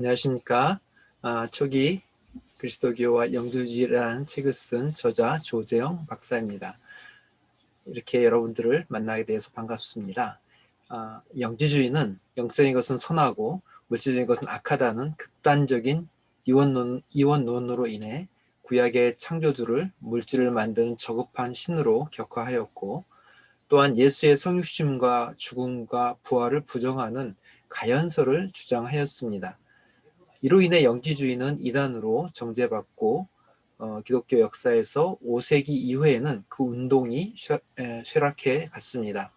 안녕하십니까. 아, 초기 그리스도교와 영주주의라는 책을 쓴 저자 조재영 박사입니다. 이렇게 여러분들을 만나게 되어서 반갑습니다. 아, 영지주의는 영적인 것은 선하고 물질적인 것은 악하다는 극단적인 이원론, 이원론으로 인해 구약의 창조주를 물질을 만드는 저급한 신으로 격화하였고 또한 예수의 성육심과 죽음과 부활을 부정하는 가연설을 주장하였습니다. 이로 인해 영지주의는 이단으로 정죄받고 어, 기독교 역사에서 5세기 이후에는 그 운동이 쇠락해 갔습니다.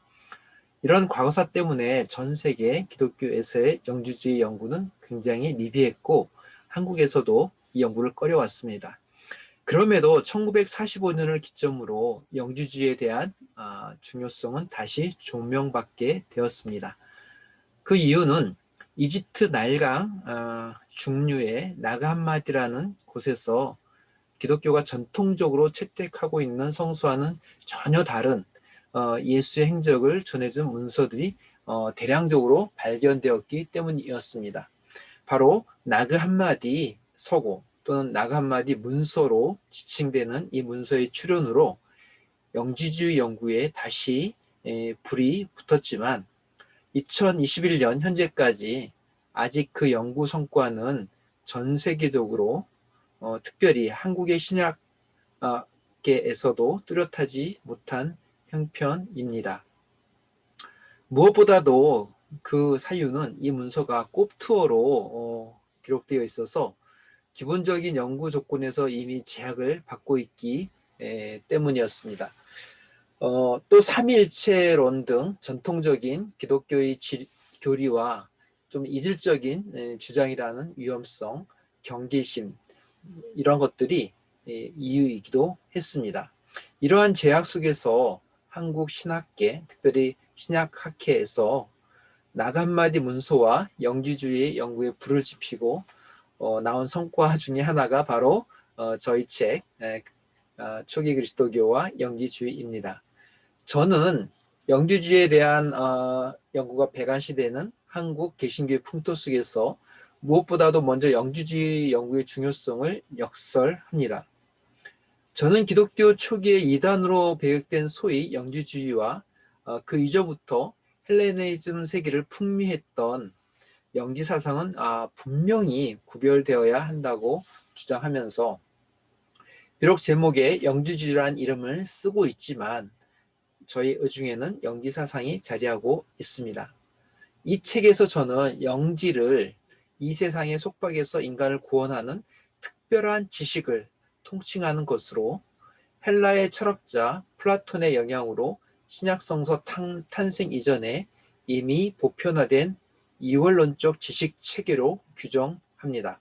이런 과거사 때문에 전 세계 기독교에서의 영주주의 연구는 굉장히 미비했고 한국에서도 이 연구를 꺼려왔습니다. 그럼에도 1945년을 기점으로 영주주의에 대한 아, 중요성은 다시 조명받게 되었습니다. 그 이유는 이집트 나일강 아, 중류의 나가한마디라는 곳에서 기독교가 전통적으로 채택하고 있는 성수와는 전혀 다른 어, 예수의 행적을 전해준 문서들이 어, 대량적으로 발견되었기 때문이었습니다. 바로 나그 한마디 서고 또는 나그 한마디 문서로 지칭되는 이 문서의 출현으로 영지주의 연구에 다시 불이 붙었지만 2021년 현재까지 아직 그 연구 성과는 전 세계적으로 어, 특별히 한국의 신약계에서도 뚜렷하지 못한 형편입니다. 무엇보다도 그 사유는 이 문서가 꼽투어로 어, 기록되어 있어서 기본적인 연구 조건에서 이미 제약을 받고 있기 에, 때문이었습니다. 어, 또 삼일체론 등 전통적인 기독교의 지, 교리와 좀 이질적인 주장이라는 위험성, 경계심 이런 것들이 이유이기도 했습니다. 이러한 제약 속에서 한국 신학계, 특별히 신약학회에서 나간마디 문서와 영지주의 연구에 불을 지피고 어, 나온 성과 중에 하나가 바로 어, 저희 책 에, 어, 초기 그리스도교와 영지주의입니다. 저는 영지주의에 대한 어, 연구가 배관시되는 한국 개신교의 풍토 속에서 무엇보다도 먼저 영주주의 연구의 중요성을 역설합니다. 저는 기독교 초기의 이단으로 배역된 소위 영주주의와 어, 그 이전부터 헬레니즘 세계를 풍미했던 영지 사상은 아, 분명히 구별되어야 한다고 주장하면서 비록 제목에 영주주의라는 이름을 쓰고 있지만 저희 의중에는 영지 사상이 자리하고 있습니다. 이 책에서 저는 영지를 이 세상의 속박에서 인간을 구원하는 특별한 지식을 통칭하는 것으로 헬라의 철학자 플라톤의 영향으로 신약성서 탄생 이전에 이미 보편화된 이원론적 지식 체계로 규정합니다.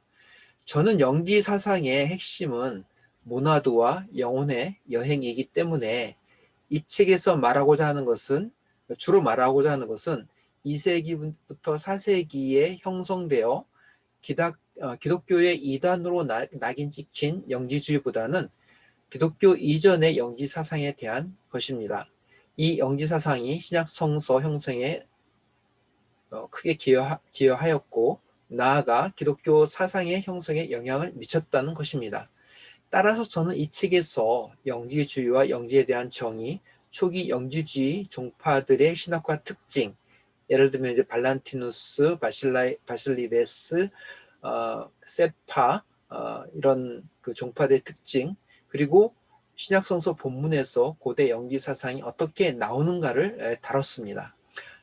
저는 영지 사상의 핵심은 문화도와 영혼의 여행이기 때문에 이 책에서 말하고자 하는 것은 주로 말하고자 하는 것은 2세기부터 4세기에 형성되어 기닥, 어, 기독교의 이단으로 나, 낙인 찍힌 영지주의보다는 기독교 이전의 영지 사상에 대한 것입니다. 이 영지 사상이 신약 성서 형성에 어, 크게 기여하, 기여하였고 나아가 기독교 사상의 형성에 영향을 미쳤다는 것입니다. 따라서 저는 이 책에서 영지주의와 영지에 대한 정의, 초기 영지주의 종파들의 신학과 특징, 예를 들면 이제 발란티누스, 바실라 바실리데스, 어, 세파 어, 이런 그 종파의 특징 그리고 신약성서 본문에서 고대 연기 사상이 어떻게 나오는가를 다뤘습니다.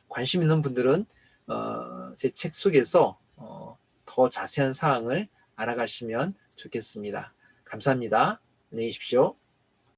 관심 있는 분들은 어, 제 책 속에서 어, 더 자세한 사항을 알아가시면 좋겠습니다. 감사합니다. 안녕히 계십시오.